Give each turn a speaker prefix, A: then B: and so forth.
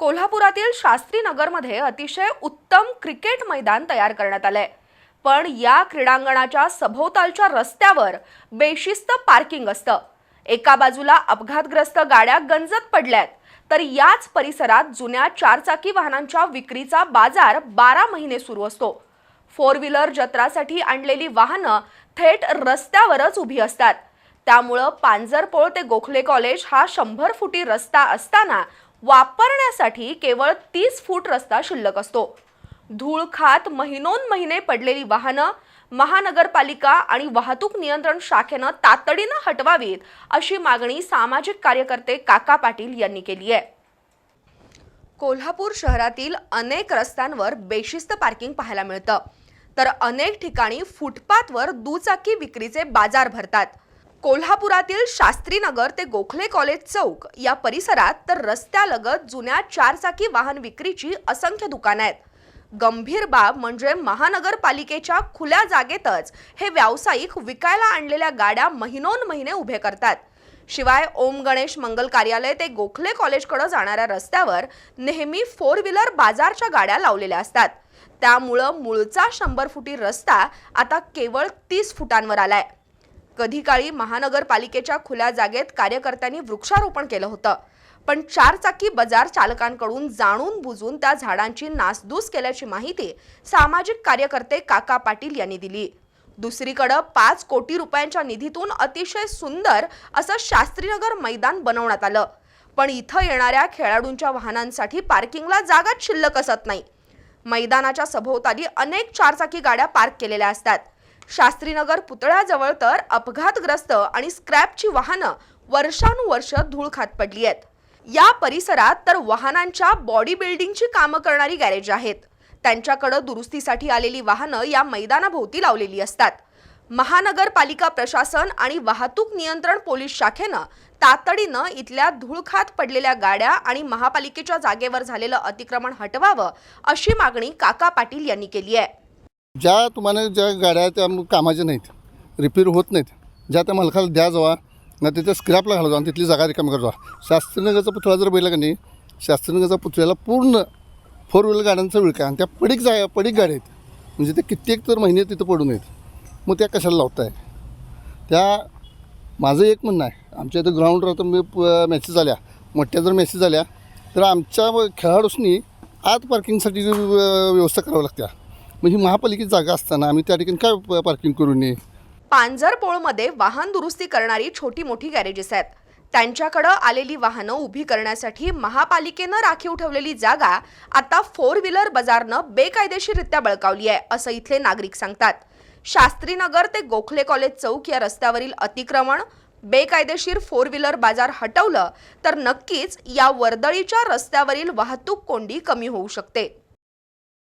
A: कोल्हापुरातील शास्त्री नगरमध्ये अतिशय उत्तम क्रिकेट मैदान तयार करण्यात आलंय. पण या क्रीडांगणाच्या सभोवतालच्या रस्त्यावर बेशिस्त पार्किंग असतं. एका बाजूला अपघातग्रस्त गाड्या गंजत पडल्यात. तर याच परिसरात जुन्या चारचाकी वाहनांच्या विक्रीचा बाजार बारा महिने सुरू असतो. फोर व्हीलर जत्रासाठी आणलेली वाहनं थेट रस्त्यावरच उभी असतात. त्यामुळं पांजरपोळ ते गोखले कॉलेज हा शंभर फुटी रस्ता असताना वापरण्यासाठी केवळ तीस फूट रस्ता शिल्लक असतो. धूळ खात महिनोन महिने पडलेली वाहनं महानगरपालिका आणि वाहतूक नियंत्रण शाखेनं तातडीनं हटवावीत अशी मागणी सामाजिक कार्यकर्ते काका पाटील यांनी केली आहे. कोल्हापूर शहरातील अनेक रस्त्यांवर बेशिस्त पार्किंग पाहायला मिळतं. तर अनेक ठिकाणी फुटपाथवर दुचाकी विक्रीचे बाजार भरतात. कोल्हापुरातील शास्त्रीनगर ते गोखले कॉलेज चौक या परिसरात तर रस्त्यालगत जुन्या चारचाकी वाहन विक्रीची असंख्य दुकानं आहेत. गंभीर बाब म्हणजे महानगरपालिकेच्या खुल्या जागेतच हे व्यावसायिक विकायला आणलेल्या गाड्या महिनोन महिने उभे करतात. शिवाय ओम गणेश मंगल कार्यालय ते गोखले कॉलेजकडे जाणाऱ्या रस्त्यावर नेहमी फोर व्हीलर बाजारच्या गाड्या लावलेल्या असतात. त्यामुळं मूळचा शंभर फुटी रस्ता आता केवळ तीस फुटांवर आलाय. कधी काळी महानगरपालिकेच्या खुल्या जागेत कार्यकर्त्यांनी वृक्षारोपण केलं होतं. पण चारचाकी बाजार चालकांकडून जाणून बुजून त्या झाडांची नासधूस केल्याची माहिती सामाजिक कार्यकर्ते काका पाटील यांनी दिली. दुसरीकडं पाच कोटी रुपयांच्या निधीतून अतिशय सुंदर असं शास्त्रीनगर मैदान बनवण्यात आलं. पण इथं येणाऱ्या खेळाडूंच्या वाहनांसाठी पार्किंगला जागाच शिल्लक असत नाही. मैदानाच्या सभोवताली अनेक चारचाकी गाड्या पार्क केलेल्या असतात. शास्त्रीनगर पुतळ्याजवळ तर अपघातग्रस्त आणि स्क्रॅपची वाहनं वर्षानुवर्ष धूळ खात पडली आहेत. या परिसरात तर वाहनांच्या बॉडी बिल्डिंगची कामं करणारी गॅरेज आहेत. त्यांच्याकडं दुरुस्तीसाठी आलेली वाहनं या मैदानाभोवती लावलेली असतात. महानगरपालिका प्रशासन आणि वाहतूक नियंत्रण पोलीस शाखेनं तातडीनं इथल्या धूळखात पडलेल्या गाड्या आणि महापालिकेच्या जागेवर झालेलं अतिक्रमण हटवावं अशी मागणी काका पाटील यांनी केली आहे.
B: ज्या तुम्हाला ज्या गाड्या त्या कामाच्या नाहीत रिपेअर होत नाहीत ज्या त्या मालकाला द्या जावा ना तिथे स्क्रॅपला घाला जावा आणि तिथली जागा रिकाम करतो शास्त्रीनगरचा पुतळा जर बैला का नाही शास्त्रीनगरचा पुतळ्याला पूर्ण फोर व्हीलर गाड्यांचा विळका आणि त्या पडीक जा पडीक गाड्या आहेत. म्हणजे ते कित्येक तर महिने तिथं पडून आहेत मग त्या कशाला लावताय? त्या माझं एक म्हणणं आहे आमच्या इथं ग्राउंडवर आता मी मॅसेज झाल्या मोठ्या जर मॅसेज झाल्या तर आमच्या खेळाडूसनी आत पार्किंगसाठी व्यवस्था करावी लागत्या. म्हणजे मग ही महापालिकेची जागा असताना आम्ही त्या ठिकाणी काय पार्किंग करू नये?
A: पांजरपोळमध्ये वाहन दुरुस्ती करणारी छोटी मोठी गॅरेजेस आहेत. त्यांच्याकडं आलेली वाहनं उभी करण्यासाठी महापालिकेनं राखीव ठेवलेली जागा आता फोर व्हीलर बाजारनं बेकायदेशीररित्या बळकावली आहे असं इथले नागरिक सांगतात. शास्त्रीनगर ते गोखले कॉलेज चौक या रस्त्यावरील अतिक्रमण बेकायदेशीर फोर व्हीलर बाजार हटवलं तर नक्कीच या वर्दळीच्या रस्त्यावरील वाहतूक कोंडी कमी होऊ शकते.